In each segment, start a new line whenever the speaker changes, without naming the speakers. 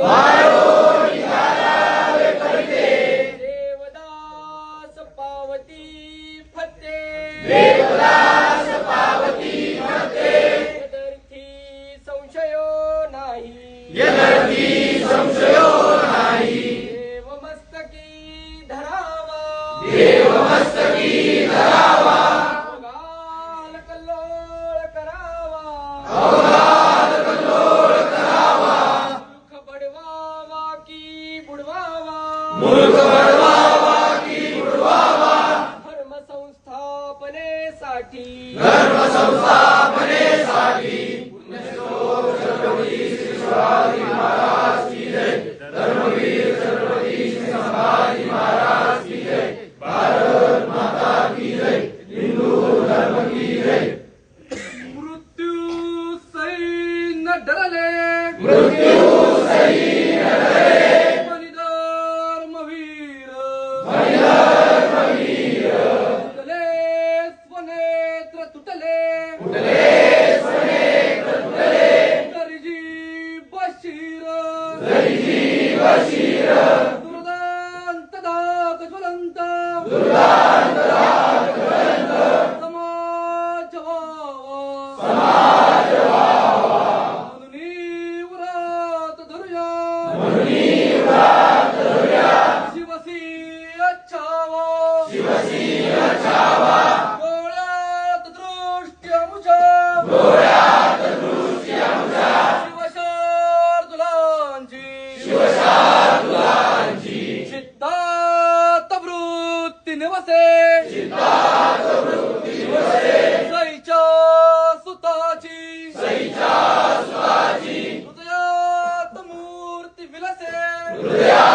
देवदास पावती फते देवदास पावती फते यदर्थी संशयो नाही यदर्थी संशयो
Durga! Hallelujah.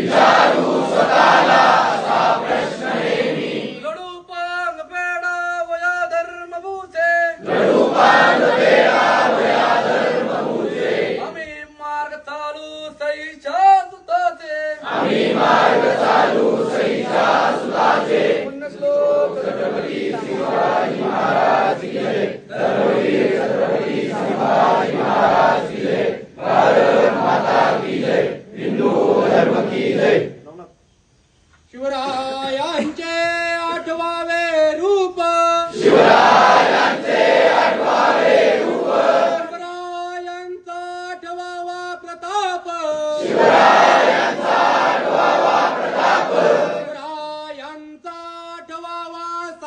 Bizarro.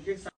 o que, que